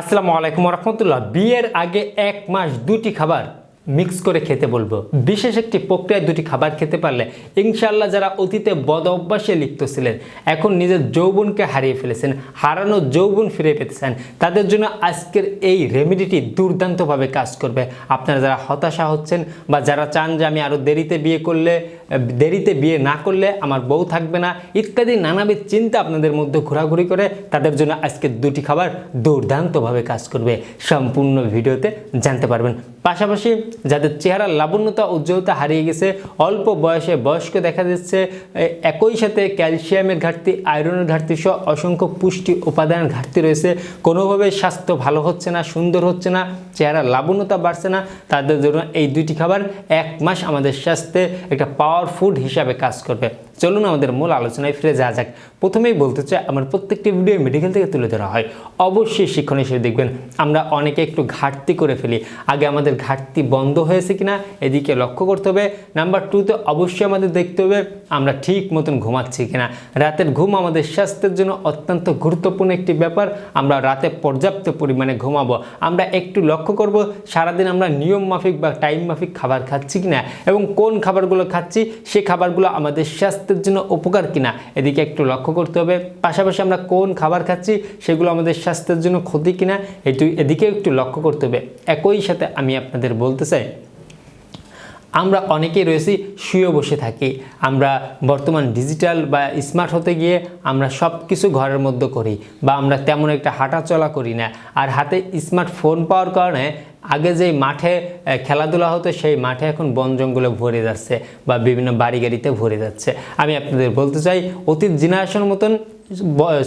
আসসালামু আলাইকুম রহমতুল্লাহ। বিয়ের আগে এক মাস দুটি খাবার মিক্স করে খেতে বলব। বিশেষ একটি প্রক্রিয়ায় দুটি খাবার খেতে পারলে ইনশাল্লাহ যারা অতীতে বদ অভ্যাসে লিপ্ত ছিলেন, এখন নিজের যৌবনকে হারিয়ে ফেলেছেন, হারানো যৌবন ফিরে পেতে চান তাদের জন্য আজকের এই রেমেডিটি দুর্দান্তভাবে কাজ করবে। আপনারা যারা হতাশা হচ্ছেন বা যারা চান যে আমি আরও দেরিতে বিয়ে করলে, দেরিতে বিয়ে না করলে আমার বউ থাকবে না, ইত্যাদি নানাবিধ চিন্তা আপনাদের মধ্যে ঘোরাঘুরি করে তাদের জন্য আজকে দুটি খাবার দুর্দান্তভাবে কাজ করবে। সম্পূর্ণ ভিডিওতে জানতে পারবেন। পাশাপাশি যাদের চেহারার লাবণ্যতা উজ্জ্বলতা হারিয়ে গেছে, অল্প বয়সে বয়স্ক দেখা যাচ্ছে একই সাথে ক্যালসিয়ামের ঘাটতি, আয়রনের ঘাটতি সহ অসংখ্য পুষ্টি উপাদানের ঘাটতি রয়েছে। কোনোভাবে স্বাস্থ্য ভালো হচ্ছে না, সুন্দর হচ্ছে না চেহারা লাবণ্যতা বাড়ছে না, তাদের জন্য এই দুইটি খাবার এক মাস আমাদের স্বাস্থ্যে একটা পাওয়ার ফুড হিসাবে কাজ করবে। চলুন আমাদের মূল আলোচনায় ফিরে যাওয়া যাক। প্রথমেই বলতে চাই, আমার প্রত্যেকটি ভিডিও মেডিকেল থেকে তুলে ধরা হয়। অবশ্যই শিক্ষণ হিসেবে দেখবেন, আমরা অনেকে একটু ঘাটতি করে ফেলি। আগে আমাদের ঘাটতি বন্ধ হয়েছে কিনা, এদিকে লক্ষ্য করতে হবে নাম্বার টুতে অবশ্যই আমাদের দেখতে হবে, আমরা ঠিক মতন ঘুমাচ্ছি কিনা। রাতের ঘুম আমাদের স্বাস্থ্যের জন্য অত্যন্ত গুরুত্বপূর্ণ একটি ব্যাপার, আমরা রাতে পর্যাপ্ত পরিমাণে ঘুমাবো। আমরা একটু লক্ষ্য করব, সারাদিন আমরা নিয়ম মাফিক বা টাইম মাফিক খাবার খাচ্ছি কিনা, এবং কোন খাবারগুলো খাচ্ছি, সে খাবারগুলো আমাদের স্বাস্থ্যের জন্য উপকার কিনা? এদিকে একটু লক্ষ্য করতে হবে, পাশাপাশি আমরা কোন খাবার খাচ্ছি সেগুলো আমাদের স্বাস্থ্যের জন্য ক্ষতি কিনা, এটু এদিকে একটু লক্ষ্য করতে হবে। একই সাথে আমি আপনাদের বলতে চাই আমরা অনেকেই রয়েছি, শুয়ে বসে থাকি। আমরা বর্তমান ডিজিটাল বা স্মার্ট হতে গিয়ে আমরা সব কিছু ঘরের মধ্যে করি বা আমরা তেমন একটা হাঁটা চলা করি না। আর হাতে স্মার্টফোন পাওয়ার কারণে আগে যেই মাঠে খেলাধুলা হতো, সেই মাঠে এখন বন জঙ্গলে ভরে যাচ্ছে বা বিভিন্ন বাড়ি গাড়িতে ভরে যাচ্ছে। আমি আপনাদের বলতে চাই, অতীত জেনারেশনের মতন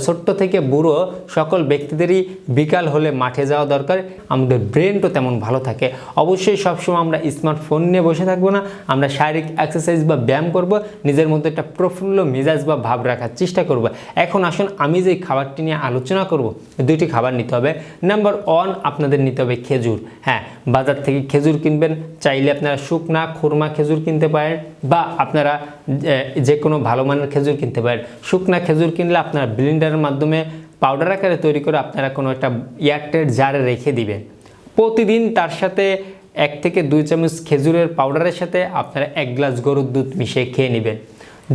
ছোট্ট থেকে বুড়ো সকল ব্যক্তিদেরই বিকাল হলে মাঠে যাওয়া দরকার। আমাদের ব্রেনটা তেমন ভালো থাকে। অবশ্যই সবসময় আমরা স্মার্টফোন নিয়ে বসে থাকব না। আমরা শারীরিক এক্সারসাইজ বা ব্যায়াম করব। নিজের মধ্যে একটা প্রফুল্ল মেজাজ বা ভাব রাখার চেষ্টা করব। এখন আসুন, আমি যে খাবারটি নিয়ে আলোচনা করব দুইটি খাবার নিতে হবে। নাম্বার ওয়ান আপনাদের নিতে হবে খেজুর। হ্যাঁ বাজার থেকে খেজুর কিনবেন। চাইলে আপনারা শুকনা খুরমা খেজুর কিনতে পারেন বা আপনারা যে কোনো ভালো মানের খেজুর কিনতে পারেন। শুকনা খেজুর কিনলে আপনারা ব্লেন্ডারের মাধ্যমে পাউডার আকারে তৈরি করে আপনারা কোনো একটা এয়ারটেড জারে রেখে দিবেন। প্রতিদিন তার সাথে এক থেকে দুই চামচ খেজুরের পাউডারের সাথে আপনারা এক গ্লাস গরুর দুধ মিশিয়ে খেয়ে নেবেন।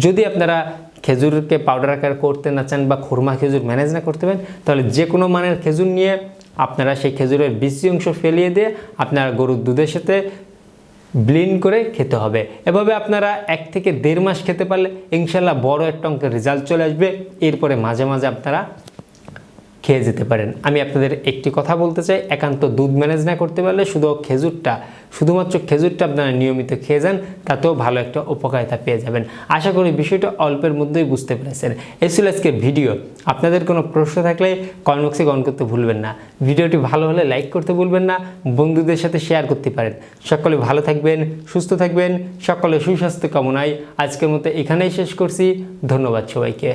যদি আপনারা খেজুরকে পাউডার আকার করতে না চান বা খুরমা খেজুর ম্যানেজ না করতে পারেন, তাহলে যে কোনো মানের খেজুর নিয়ে আপনারা সেই খেজুরের বিসি অংশ ফেলিয়ে দিয়ে আপনারা গরুর দুধের সাথে ব্লিন করে খেতে হবে। এভাবে আপনারা এক থেকে দেড় মাস খেতে পারলে ইনশাল্লাহ বড় একটা অঙ্কের রেজাল্ট চলে আসবে। এরপরে মাঝে মাঝে আপনারা খেয়ে যেতে পারেন। আমি আপনাদের একটি কথা বলতে চাই, একান্ত দুধ ম্যানেজ না করতে পারলে শুধু খেজুরটা, শুধুমাত্র খেজুরটা আপনারা নিয়মিত খেয়ে যান, তাতেও ভালো একটা উপকারিতা পেয়ে যাবেন। আশা করি বিষয়টা অল্পের মধ্যেই বুঝতে পেরেছেন। এই ছিল আজকের ভিডিও। আপনাদের কোনো প্রশ্ন থাকলে কমেন্ট বক্সে করতে ভুলবেন না। ভিডিওটি ভালো হলে লাইক করতে ভুলবেন না, বন্ধুদের সাথে শেয়ার করতে পারেন। সকলে ভালো থাকবেন, সুস্থ থাকবেন, সকলে সুস্বাস্থ্য কামনায় আজকের মতো এখানেই শেষ করছি। ধন্যবাদ সবাইকে।